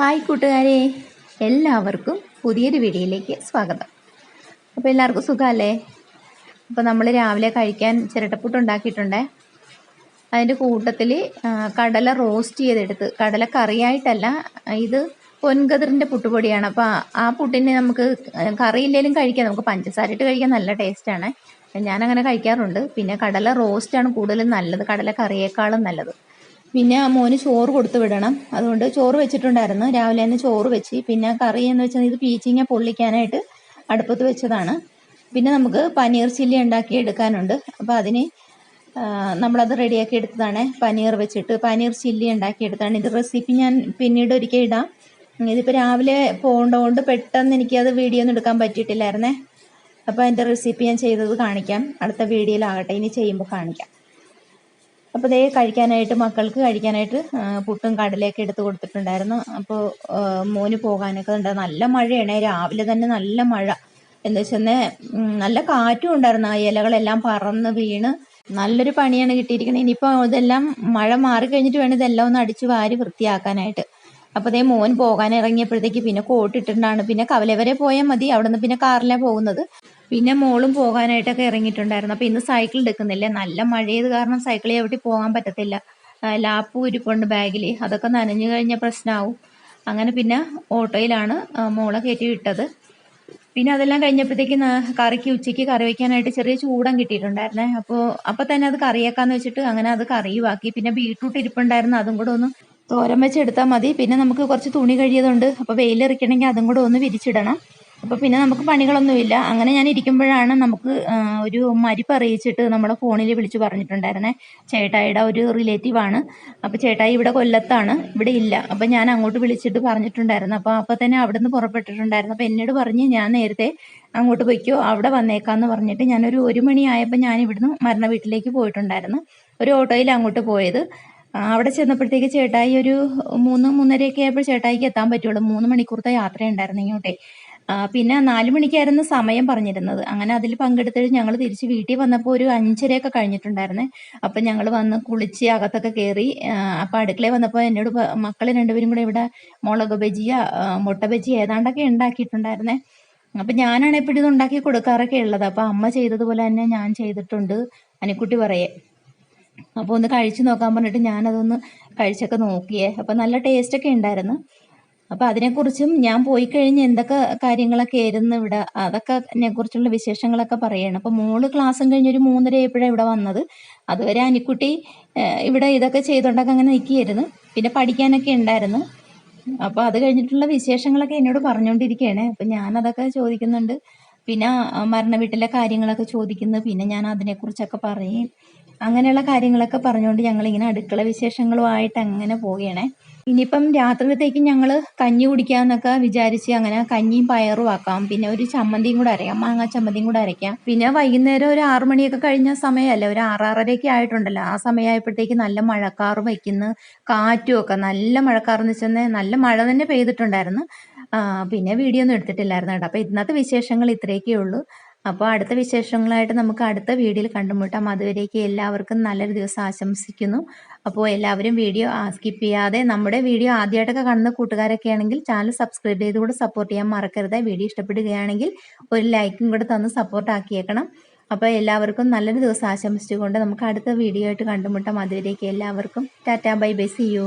Hi കൂട്ടുകാരെ എല്ലാവർക്കും പുതിയൊരു വീഡിയോയിലേക്ക് സ്വാഗതം. അപ്പോൾ എല്ലാവർക്കും സുഖമല്ലേ? അപ്പോൾ നമ്മൾ രാവിലെ കഴിക്കാൻ ചിരട്ടപ്പുട്ട് ഉണ്ടാക്കിയിട്ടുണ്ടേ. അതിന്റെ കൂട്ടത്തിൽ കടല റോസ്റ്റ് ചെയ്തെടുത്ത് കടല കറിയായിട്ടല്ല ഇത് പൊൻകതിറിന്റെ പുട്ടുപൊടിയാണ്. അപ്പോൾ ആ- പുട്ടിനെ നമുക്ക് കറിയില്ലെങ്കിലും കഴിക്കാം. നമുക്ക് പഞ്ചസാര ഇട്ട് കഴിക്കാൻ നല്ല ടേസ്റ്റാണ്. ഞാനങ്ങനെ കഴിക്കാറുണ്ട്. പിന്നെ കടല റോസ്റ്റാണ് കൂടുതലും നല്ലത്. കടല കറിയേക്കാളും നല്ലത്. പിന്നെ മോന് ചോറ് കൊടുത്തു വിടണം. അതുകൊണ്ട് ചോറ് വെച്ചിട്ടുണ്ടായിരുന്നു. രാവിലെ തന്നെ ചോറ് വെച്ച്. പിന്നെ കറി എന്ന് വെച്ചാൽ ഇത് പീച്ചിങ്ങ പൊള്ളിക്കാനായിട്ട് അടുപ്പത്ത് വെച്ചതാണ്. പിന്നെ നമുക്ക് പനീർ ചില്ലി ഉണ്ടാക്കി എടുക്കാനുണ്ട്. അപ്പോൾ അതിന് ആ, നമ്മളത് റെഡിയാക്കി എടുത്തതാണ്. പനീർ വെച്ചിട്ട് പനീർ ചില്ലി ഉണ്ടാക്കി എടുത്താണ് ഇത് റെസിപ്പി ഞാൻ പിന്നീട് ഒരിക്കൽ ഇടാം. ഇതിപ്പോൾ രാവിലെ പോകേണ്ടതുകൊണ്ട് പെട്ടെന്ന് എനിക്കത് വീഡിയോ ഒന്നും എടുക്കാൻ പറ്റിയിട്ടില്ലായിരുന്നേ. അപ്പോൾ അതിന്റെ റെസിപ്പി ഞാൻ ചെയ്തത് കാണിക്കാം. അടുത്ത വീഡിയോയിലാകട്ടെ ഇനി ചെയ്യുമ്പോൾ കാണിക്കാം. അപ്പോൾ ദേ കഴിക്കാനായിട്ട് മക്കൾക്ക് കഴിക്കാനായിട്ട് പുട്ടും കടലയൊക്കെ എടുത്ത് കൊടുത്തിട്ടുണ്ടായിരുന്നു. അപ്പോൾ മോന് പോകാനൊക്കെ ഉണ്ട് നല്ല മഴയാണ്. രാവിലെ തന്നെ നല്ല മഴ. എന്ന് വെച്ചാൽ നല്ല കാറ്റും ഉണ്ടായിരുന്നു. ആ ഇലകളെല്ലാം പറന്ന് വീണ് നല്ലൊരു പണിയാണ് കിട്ടിയിരിക്കുന്നത് ഇനിയിപ്പോൾ ഇതെല്ലാം മഴ മാറി കഴിഞ്ഞിട്ട് വേണം ഇതെല്ലാം ഒന്ന് അടിച്ച് വാരി വൃത്തിയാക്കാനായിട്ട്. അപ്പോൾ അതേ മോൻ പോകാൻ ഇറങ്ങിയപ്പോഴത്തേക്ക് പിന്നെ കോട്ട് ഇട്ടിട്ടാണ്. പിന്നെ കവല വരെ പോയാൽ മതി. അവിടെ നിന്ന് പിന്നെ കാറിലാണ് പോകുന്നത്. പിന്നെ മോളും പോകാനായിട്ടൊക്കെ ഇറങ്ങിയിട്ടുണ്ടായിരുന്നു. അപ്പോൾ ഇന്ന് സൈക്കിൾ എടുക്കുന്നില്ല. നല്ല മഴയത് കാരണം സൈക്കിൾ ചവിട്ടി പോകാൻ പറ്റത്തില്ല. ലാപ്പ് ഉരുപ്പുണ്ട് ബാഗിൽ അതൊക്കെ നനഞ്ഞു കഴിഞ്ഞാൽ പ്രശ്നമാവും അങ്ങനെ പിന്നെ ഓട്ടോയിലാണ് മോളെ കയറ്റി വിട്ടത്. പിന്നെ അതെല്ലാം കഴിഞ്ഞപ്പോഴത്തേക്ക് കറിക്ക് ഉച്ചയ്ക്ക് കറി വയ്ക്കാനായിട്ട് ചെറിയ ചൂടം കിട്ടിയിട്ടുണ്ടായിരുന്നേ. അപ്പോൾ അപ്പം തന്നെ അത് കറിയാക്കാന്ന് വെച്ചിട്ട് അങ്ങനെ അത് കറിയുമാക്കി പിന്നെ ബീട്രൂട്ട് ഇരിപ്പുണ്ടായിരുന്നു. അതും കൂടെ ഒന്ന് തോരൻ വെച്ചെടുത്താൽ മതി. പിന്നെ നമുക്ക് കുറച്ച് തുണി കഴിയതുണ്ട് അപ്പോൾ വെയിലിറക്കണമെങ്കിൽ അതും കൂടെ ഒന്ന് വിരിച്ചിടണം. അപ്പോൾ പിന്നെ നമുക്ക് പണികളൊന്നുമില്ല. അങ്ങനെ ഞാൻ ഇരിക്കുമ്പോഴാണ് നമുക്ക് ഒരു മരിപ്പ് അറിയിച്ചിട്ട് നമ്മുടെ ഫോണിൽ വിളിച്ച് പറഞ്ഞിട്ടുണ്ടായിരുന്നേ. ചേട്ടായിയുടെ ഒരു റിലേറ്റീവാണ് അപ്പോൾ ചേട്ടായി ഇവിടെ കൊല്ലത്താണ്. ഇവിടെ ഇല്ല. അപ്പോൾ ഞാൻ അങ്ങോട്ട് വിളിച്ചിട്ട് പറഞ്ഞിട്ടുണ്ടായിരുന്നു. അപ്പോൾ അപ്പോൾ തന്നെ അവിടെ നിന്ന് പുറപ്പെട്ടിട്ടുണ്ടായിരുന്നു. അപ്പോൾ എന്നോട് പറഞ്ഞ് ഞാൻ നേരത്തെ അങ്ങോട്ട് പോയിക്കോ അവിടെ വന്നേക്കാന്ന് പറഞ്ഞിട്ട് ഞാനൊരു ഒരു മണിയായപ്പോൾ ഞാൻ ഇവിടുന്ന് മരണ വീട്ടിലേക്ക് പോയിട്ടുണ്ടായിരുന്നു. ഒരു ഓട്ടോയിൽ അങ്ങോട്ട് പോയത്. അവിടെ ചെന്നപ്പോഴത്തേക്ക് ചേട്ടായി ഒരു മൂന്ന് മൂന്നരയൊക്കെ ആയപ്പോൾ ചേട്ടായിക്ക് എത്താൻ പറ്റുള്ളൂ. മൂന്ന് മണിക്കൂറത്തെ യാത്രയുണ്ടായിരുന്നു ഇങ്ങോട്ടേ. പിന്നെ നാല് മണിക്കായിരുന്നു സമയം പറഞ്ഞിരുന്നത്. അങ്ങനെ അതിൽ പങ്കെടുത്തിട്ട് ഞങ്ങൾ തിരിച്ച് വീട്ടിൽ വന്നപ്പോൾ ഒരു അഞ്ചരയൊക്കെ കഴിഞ്ഞിട്ടുണ്ടായിരുന്നേ. അപ്പം ഞങ്ങൾ വന്ന് കുളിച്ച് അകത്തൊക്കെ കയറി അപ്പം അടുക്കളയിൽ വന്നപ്പോൾ എന്നോട് മക്കളെ രണ്ടുപേരും കൂടെ ഇവിടെ മുളക് ബജിയ മുട്ട ബജി ഏതാണ്ടൊക്കെ ഉണ്ടാക്കിയിട്ടുണ്ടായിരുന്നേ. അപ്പം ഞാനാണ് എപ്പോഴും ഇത് ഉണ്ടാക്കി കൊടുക്കാറൊക്കെ ഉള്ളത്. അപ്പം അമ്മ ചെയ്തതുപോലെ തന്നെ ഞാൻ ചെയ്തിട്ടുണ്ട്. അനിക്കുട്ടി പറയേ. അപ്പോൾ ഒന്ന് കഴിച്ചു നോക്കാൻ പറഞ്ഞിട്ട് ഞാനതൊന്ന് കഴിച്ചൊക്കെ നോക്കിയേ. അപ്പോൾ നല്ല ടേസ്റ്റൊക്കെ ഉണ്ടായിരുന്നു. അപ്പോൾ അതിനെക്കുറിച്ചും ഞാൻ പോയി കഴിഞ്ഞ് എന്തൊക്കെ കാര്യങ്ങളൊക്കെ ആയിരുന്നു ഇവിടെ അതൊക്കെ കുറിച്ചുള്ള വിശേഷങ്ങളൊക്കെ പറയണം. അപ്പോൾ മോൾ ക്ലാസ്സും കഴിഞ്ഞ് ഒരു മൂന്നര ആയപ്പോഴാണ് ഇവിടെ വന്നത്. അതുവരെ അനിക്കുട്ടി ഇവിടെ ഇതൊക്കെ ചെയ്തുകൊണ്ടൊക്കെ അങ്ങനെ നിൽക്കുകയായിരുന്നു പിന്നെ പഠിക്കാനൊക്കെ ഉണ്ടായിരുന്നു. അപ്പോൾ അത് കഴിഞ്ഞിട്ടുള്ള വിശേഷങ്ങളൊക്കെ എന്നോട് പറഞ്ഞുകൊണ്ടിരിക്കുകയാണ് അപ്പം ഞാനതൊക്കെ ചോദിക്കുന്നുണ്ട്. പിന്നെ മരണ വീട്ടിലെ കാര്യങ്ങളൊക്കെ ചോദിക്കുന്നു. പിന്നെ ഞാൻ അതിനെക്കുറിച്ചൊക്കെ പറയും. അങ്ങനെയുള്ള കാര്യങ്ങളൊക്കെ പറഞ്ഞുകൊണ്ട് ഞങ്ങളിങ്ങനെ അടുക്കള വിശേഷങ്ങളുമായിട്ട് അങ്ങനെ പോവുകയാണ്. ഇനിയിപ്പം രാത്രിയിലത്തേക്ക് ഞങ്ങൾ കഞ്ഞി കുടിക്കാമെന്നൊക്കെ വിചാരിച്ച് അങ്ങനെ കഞ്ഞിയും പയറും ആക്കാം. പിന്നെ ഒരു ചമ്മന്തിയും കൂടെ അരയ്ക്കാം മാങ്ങാ ചമ്മന്തിയും കൂടെ അരയ്ക്കാം പിന്നെ വൈകുന്നേരം ഒരു ആറു മണിയൊക്കെ കഴിഞ്ഞ സമയമല്ലേ? ഒരു ആറാറരയൊക്കെ ആയിട്ടുണ്ടല്ലോ. ആ സമയമായപ്പോഴത്തേക്ക് നല്ല മഴക്കാറ് വയ്ക്കുന്നു കാറ്റും ഒക്കെ. നല്ല മഴക്കാറെന്ന് വെച്ചാൽ നല്ല മഴ തന്നെ പെയ്തിട്ടുണ്ടായിരുന്നു. പിന്നെ വീഡിയോ ഒന്നും എടുത്തിട്ടില്ലായിരുന്നു കേട്ടോ. അപ്പോൾ ഇന്നത്തെ വിശേഷങ്ങൾ ഇത്രയൊക്കെ ഉള്ളൂ. അപ്പോൾ അടുത്ത വിശേഷങ്ങളായിട്ട് നമുക്ക് അടുത്ത വീഡിയോയിൽ കണ്ടുമുട്ടാം. അതുവരേക്ക് എല്ലാവർക്കും നല്ലൊരു ദിവസം ആശംസിക്കുന്നു. അപ്പോൾ എല്ലാവരും വീഡിയോ സ്കിപ്പ് ചെയ്യാതെ നമ്മുടെ വീഡിയോ ആദ്യമായിട്ടൊക്കെ കാണുന്ന കൂട്ടുകാരൊക്കെ ആണെങ്കിൽ ചാനൽ സബ്സ്ക്രൈബ് ചെയ്ത് കൂടെ സപ്പോർട്ട് ചെയ്യാൻ മറക്കരുത്. വീഡിയോ ഇഷ്ടപ്പെടുകയാണെങ്കിൽ ഒരു ലൈക്കും കൂടെ തന്ന് സപ്പോർട്ട് ആക്കിയേക്കണം. അപ്പോൾ എല്ലാവർക്കും നല്ലൊരു ദിവസം ആശംസിച്ചുകൊണ്ട് നമുക്ക് അടുത്ത വീഡിയോ ആയിട്ട് കണ്ടുമുട്ടാം. അതുവരേക്ക് എല്ലാവർക്കും tata bye bye see you